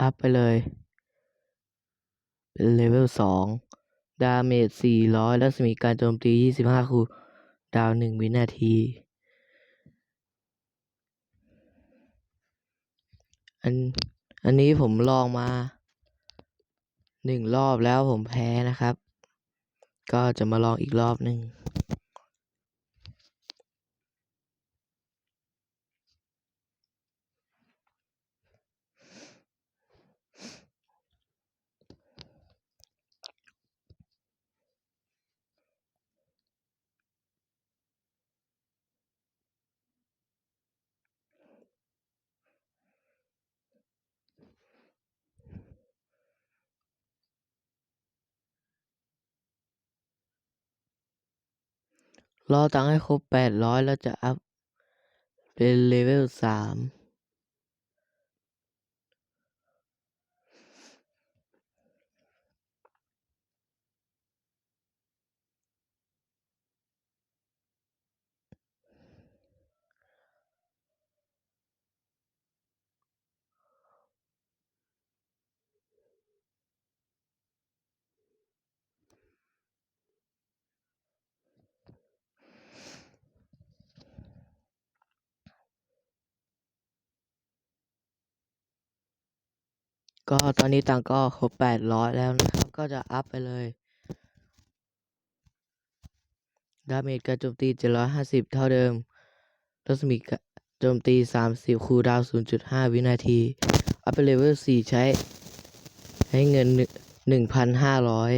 อัพไปเลย เป็นเลเวลสองดาเมจสี่ร้อยรัศมีการโจมตียี่สิบห้าคูดาวหนึ่งวินาที อัน อันนี้ผมลองมาหนึ่งรอบแล้วผมแพ้นะครับ ก็จะมาลองอีกรอบหนึ่ง รอตังค์ให้ครบ 800 แล้วจะอัพเป็นเลเวล 3 ก็ตอนนี้ตังก็ครบแปดร้อยแล้วนะครับ ก็จะอัพไปเลย ดาเมจการโจมตีเจ็ดร้อยห้าสิบเท่าเดิมรัศมีการโจมตีสามสิบคูดาวศูนย์จุดห้าวินาที อัพไปเลเวลสี่ใช้ ให้เงินหนึ่งพันห้าร้อย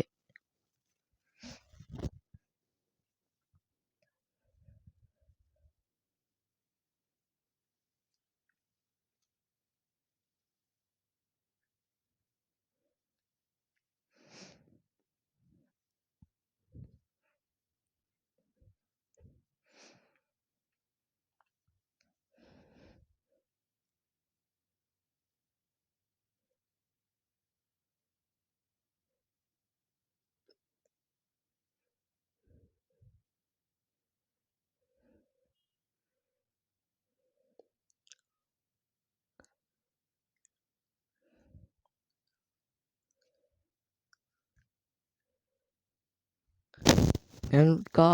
งั้นก็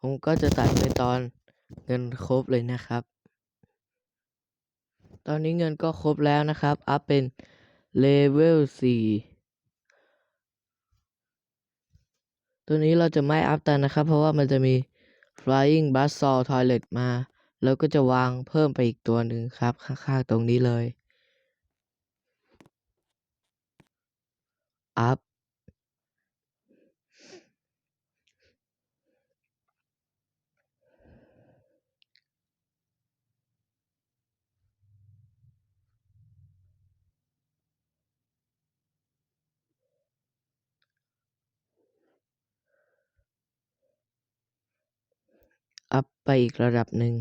ผมก็จะตัดไปตอนเงินครบเลยนะครับ ตอนนี้เงินก็ครบแล้วนะครับ อัพเป็นเลเวลสี่ตัวนี้เราจะไม่อัพตันนะครับ เพราะว่ามันจะมี flying b u z z saw toilet มา แล้วก็จะวางเพิ่มไปอีกตัวหนึ่งครับ ข้างๆตรงนี้เลย อัพ ไปอีกระดับหนึ่ง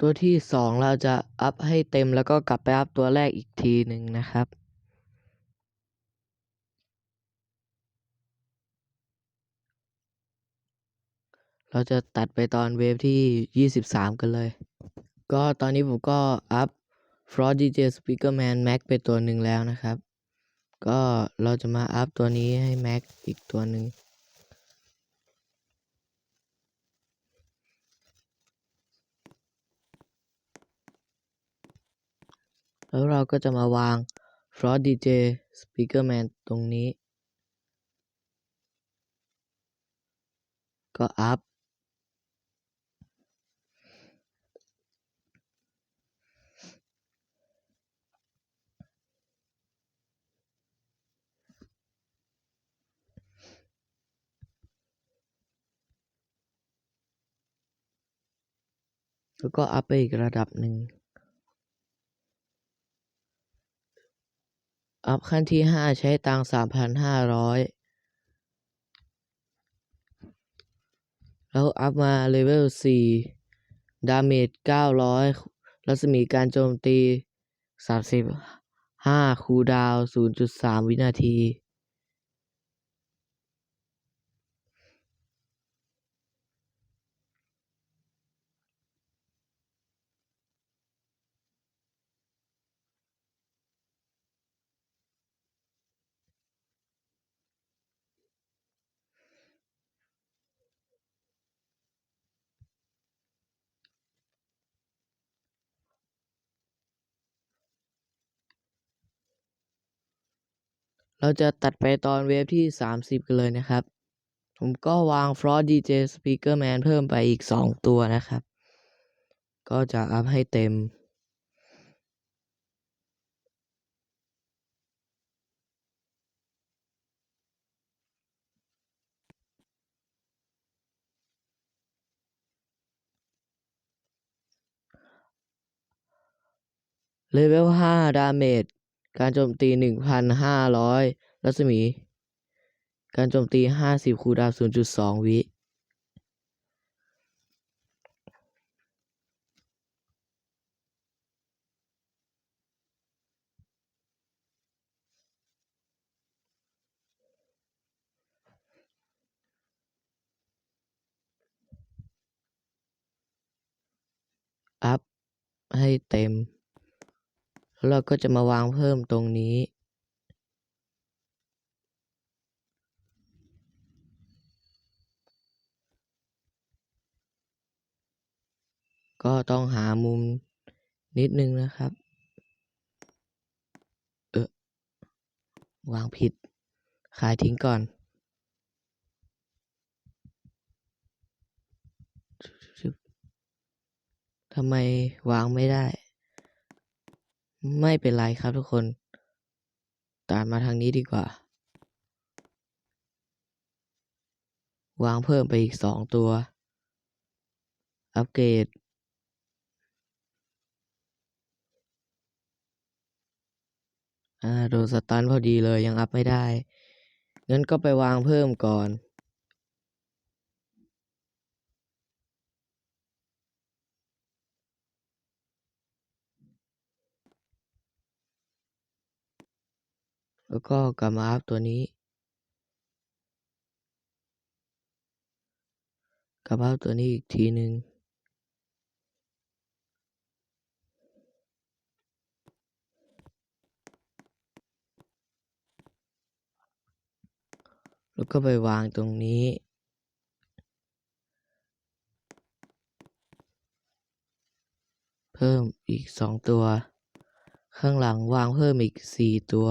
ตัวที่สองเราจะอัพให้เต็มแล้วก็กลับไปอัพตัวแรกอีกทีหนึ่งนะครับ เราจะตัดไปตอนเวฟที่ 23 กันเลย ก็ตอนนี้ผมก็อัพ Fraud DJ Speakerman Max ไปตัวหนึ่งแล้วนะครับ ก็เราจะมาอัพตัวนี้ให้ Max อีกตัวหนึ่งแล้วเราก็จะมาวาง Fraud DJ Speakerman ตรงนี้ ก็อัพ แล้วก็อัพไปอีกระดับหนึ่ง อัพขั้นที่ห้าใช้ตังสามพันห้าร้อยแล้วอัพมาเลเวลสี่ดาเมจเก้าร้อยรัศมีการโจมตีสามสิบห้าคูดาวศูนย์จุดสามวินาที เราจะตัดไปตอนเวฟที่ 30 กันเลยนะครับ ผมก็วาง Frost DJ Speaker Man เพิ่มไปอีก 2 ตัวนะครับ ก็จะอัพให้เต็ม เลเวล 5 ดาเมจ การโจมตี1,500รัศมี การโจมตี50คูดาวน์0.2วิอัพให้เต็ม แล้วเราก็จะมาวางเพิ่มตรงนี้ ก็ต้องหามุมนิดนึงนะครับ เออวางผิด ขายทิ้งก่อนทำไมวางไม่ได้ ไม่เป็นไรครับทุกคน ตามมาทางนี้ดีกว่า วางเพิ่มไปอีกสองตัว อัปเกรด อ่า โดนสตันพอดีเลยยังอัพไม่ได้ งั้นก็ไปวางเพิ่มก่อน แล้วก็กลับมาอัพตัวนี้กลับมาอัพตัวนี้อีกทีหนึ่งแล้วก็ไปวางตรงนี้ เพิ่มอีกสองตัว ข้างหลังวางเพิ่มอีกสี่ตัว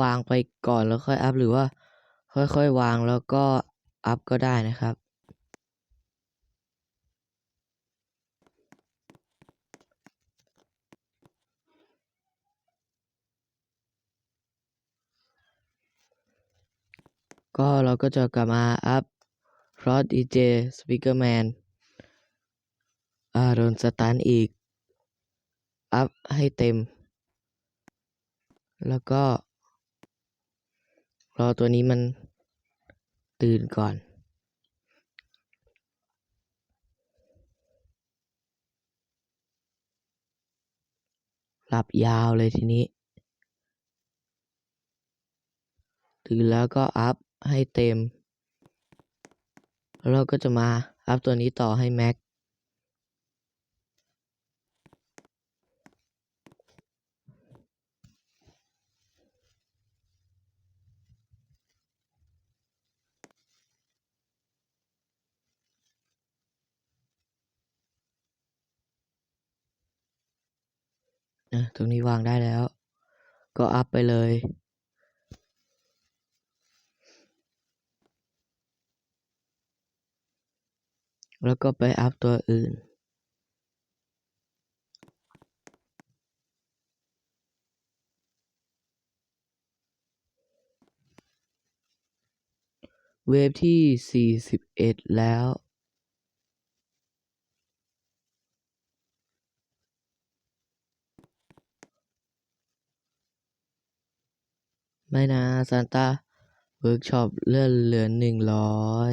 วางไปก่อนแล้วค่อยอัพหรือว่า ค่อยๆวางแล้วก็อัพก็ได้นะครับ ก็เราก็จะกลับมาอัพ Frost DJ Speaker Man อ่าโดนสตันอีก อัพให้เต็ม แล้วก็ อตัวนี้มันตื่นก่อน หลับยาวเลยทีนี้ตื่นแล้วก็อัพให้เต็ม แล้วเราก็จะมาอัพตัวนี้ต่อให้แม็ก นะตรงนี้วางได้แล้ว ก็อัพไปเลย แล้วก็ไปอัพตัวอื่นเวฟที่ 41 แล้ว ไม่นะซานต้าเวิร์กช็อปเลื่อนเหลือหนึ่งร้อย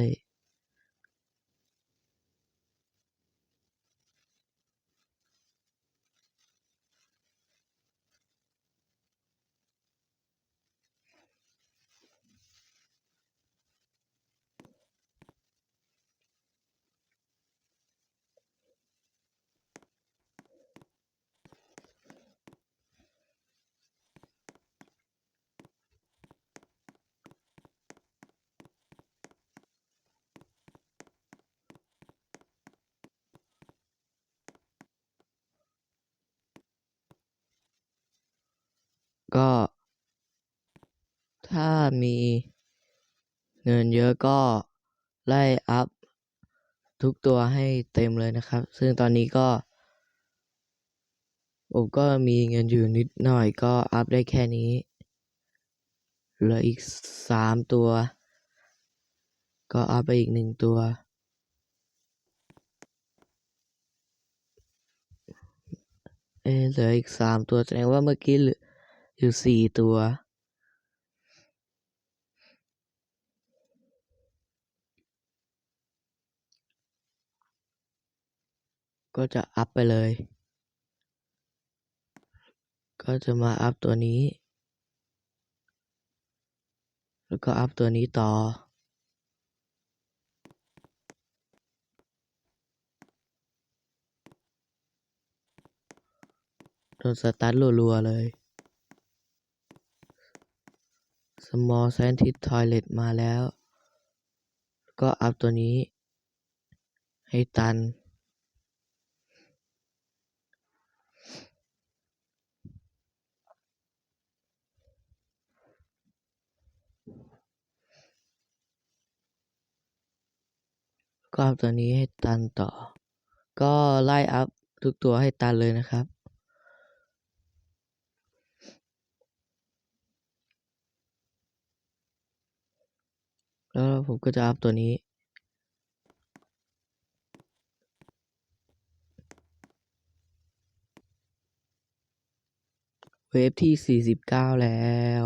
ก็ถ้ามีเงินเยอะก็ไล่อัพทุกตัวให้เต็มเลยนะครับ ซึ่งตอนนี้ก็ผมก็มีเงินอยู่นิดหน่อยก็อัพได้แค่นี้เหลืออีกสามตัว ก็อัพไปอีกหนึ่งตัว เอะเหลืออีกสามตัวแสดงว่าเมื่อกี้เหลือ อยู่สี่ตัวก็จะอัพไปเลย ก็จะมาอัพตัวนี้ แล้วก็อัพตัวนี้ต่อ โดนสตาร์ทรัวๆเลย small scientist toilet มาแล้ว ก็อัพตัวนี้ ให้ตัน ก็อัพตัวนี้ให้ตันต่อ ก็ไล่อัพทุกตัวให้ตันเลยนะครับ แล้วผมก็จะอัพตัวนี้ เวฟที่สี่สิบเก้าแล้ว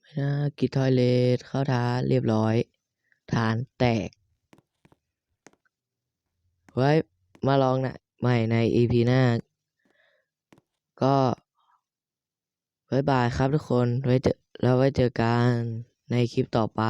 ไม่นะกิทอยเลทเข้าฐานเรียบร้อย ฐานแตก ไว้ มาลองนะใหม่ใน EP หน้า ก็บ๊ายบายครับทุกคนไว้เจอแล้วไว้เจอกันในคลิปต่อไป